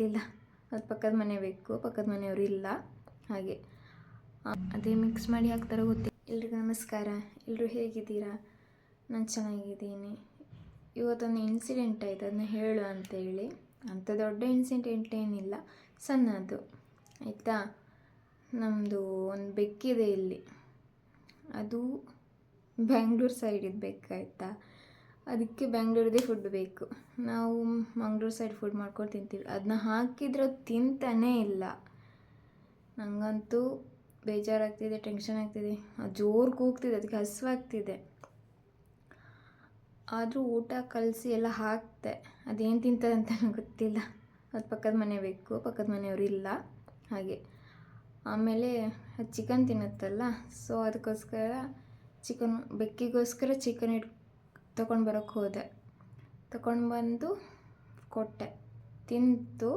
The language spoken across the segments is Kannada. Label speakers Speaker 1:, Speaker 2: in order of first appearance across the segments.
Speaker 1: ಗೊತ್ತಿಲ್ಲ. ಅದು ಪಕ್ಕದ ಮನೆ ಬೇಕು, ಪಕ್ಕದ ಮನೆಯವರು ಇಲ್ಲ. ಹಾಗೆ. ಅದೇ ಮಿಕ್ಸ್ ಮಾಡಿ ಹಾಕ್ತಾರೋ ಗೊತ್ತಿಲ್ಲ. ಎಲ್ರಿಗೂ ನಮಸ್ಕಾರ. ಎಲ್ಲರೂ ಹೇಗಿದ್ದೀರಾ? ನಾನು ಚೆನ್ನಾಗಿದ್ದೀನಿ. ಇವತ್ತೊಂದು ಇನ್ಸಿಡೆಂಟ್ ಆಯಿತು ಅದನ್ನ ಹೇಳು ಅಂತೇಳಿ ಅಂಥ ದೊಡ್ಡ ಇನ್ಸಿಡೆಂಟ್ ಏನಿಲ್ಲ, ಸಣ್ಣದು. ಆಯಿತಾ? ನಮ್ಮದು ಒಂದು ಬೆಕ್ಕಿದೆ ಇಲ್ಲಿ. ಅದು ಬ್ಯಾಂಗ್ಳೂರ್ ಸೈಡಿದ್ದು ಬೇಕಾಯ್ತಾ ಅದಕ್ಕೆ ಬೆಂಗಳೂರದೇ ಫುಡ್ ಬೇಕು. ನಾವು ಮಂಗ್ಳೂರು ಸೈಡ್ ಫುಡ್ ಮಾಡ್ಕೊಂಡು ತಿಂತೀವಿ. ಅದನ್ನ ಹಾಕಿದ್ರೆ ತಿಂತಾನೇ ಇಲ್ಲ. ನನಗಂತೂ ಬೇಜಾರಾಗ್ತಿದೆ ಟೆನ್ಷನ್ ಆಗ್ತಿದೆ. ಅದು ಜೋರು ಕೂಗ್ತಿದೆ ಅದಕ್ಕೆ ಹಸಿವಾಗ್ತಿದೆ. ಆದರೂ ಊಟ ಕಲಸಿ ಎಲ್ಲ ಹಾಕ್ತೆ. ಅದೇನು ತಿಂತದೆ ಅಂತ ನಂಗೆ ಗೊತ್ತಿಲ್ಲ. ಅದು ಪಕ್ಕದ ಮನೆ ಬೇಕು, ಪಕ್ಕದ ಮನೆಯವರು ಇಲ್ಲ. ಹಾಗೆ. ಆಮೇಲೆ ಚಿಕನ್ ತಿನ್ನುತ್ತಲ್ಲ ಸೊ ಅದಕ್ಕೋಸ್ಕರ ಚಿಕನ್ ಬೆಕ್ಕಿಗೋಸ್ಕರ ಚಿಕನ್ ಇಟ್ ತೊಗೊಂಡು ಬರೋಕ್ಕೆ ಹೋದೆ. ತೊಗೊಂಡು ಬಂದು ಕೊಟ್ಟೆ. ತಿಂತು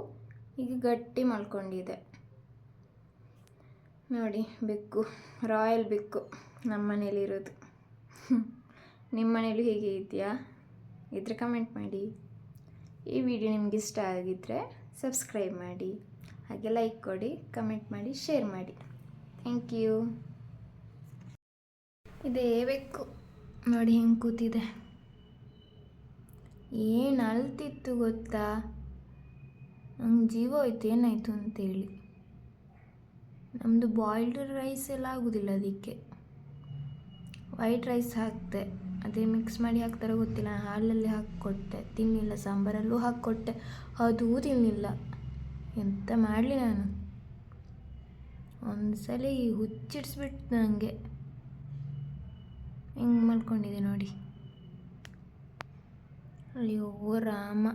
Speaker 1: ಈಗ ಗಟ್ಟಿ ಮಾಡ್ಕೊಂಡಿದೆ ನೋಡಿ, ಬೆಕ್ಕು, ರಾಯಲ್ ಬೆಕ್ಕು ನಮ್ಮ ಮನೇಲಿರೋದು. ನಿಮ್ಮ ಮನೇಲಿ ಹೇಗೆ ಇದೆಯಾ? ಇದ್ರೆ ಕಮೆಂಟ್ ಮಾಡಿ. ಈ ವಿಡಿಯೋ ನಿಮ್ಗೆ ಇಷ್ಟ ಆಗಿದ್ದರೆ ಸಬ್ಸ್ಕ್ರೈಬ್ ಮಾಡಿ. ಹಾಗೆ ಲೈಕ್ ಕೊಡಿ ಕಮೆಂಟ್ ಮಾಡಿ ಶೇರ್ ಮಾಡಿ. ಥ್ಯಾಂಕ್ ಯು ಇದೇ ಬೆಕ್ಕು. ನೋಡಿ ಹೆಂಗೆ ಕೂತಿದೆ. ಏನು ಅಳ್ತಿತ್ತು ಗೊತ್ತಾ? ನಂಗೆ ಜೀವ ಹೋಯ್ತು ಏನಾಯಿತು ಅಂತೇಳಿ. ನಮ್ಮದು ಬಾಯ್ಲ್ಡ್ ರೈಸ್ ಎಲ್ಲ ಆಗೋದಿಲ್ಲ ಅದಕ್ಕೆ. ವೈಟ್ ರೈಸ್ ಹಾಕ್ತೆ ಅದೇ ಮಿಕ್ಸ್ ಮಾಡಿ ಹಾಕ್ತಾರೋ ಗೊತ್ತಿಲ್ಲ. ಹಾಲಲ್ಲಿ ಹಾಕಿಕೊಟ್ಟೆ. ತಿನ್ನಿಲ್ಲ ಸಾಂಬಾರಲ್ಲೂ ಹಾಕ್ಕೊಟ್ಟೆ. ಅದೂ ತಿನ್ನಿಲ್ಲ ಎಂತ ಮಾಡಲಿ ನಾನು? ಒಂದು ಸಲ ಹುಚ್ಚಿಡ್ಸ್ಬಿಟ್ಟು ನನಗೆ ಹೆಂಗೆ ಮಾಡ್ಕೊಂಡಿದೆ ನೋಡಿ. Liugurama